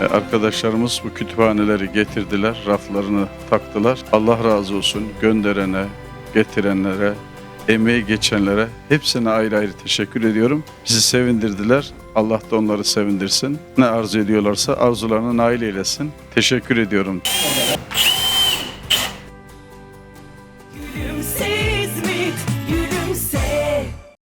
E, arkadaşlarımız bu kütüphaneleri getirdiler, raflarını taktılar. Allah razı olsun gönderene, getirenlere, emeği geçenlere hepsine ayrı ayrı teşekkür ediyorum. Bizi sevindirdiler. Allah da onları sevindirsin. Ne arzu ediyorlarsa arzularını nail eylesin. Teşekkür ediyorum.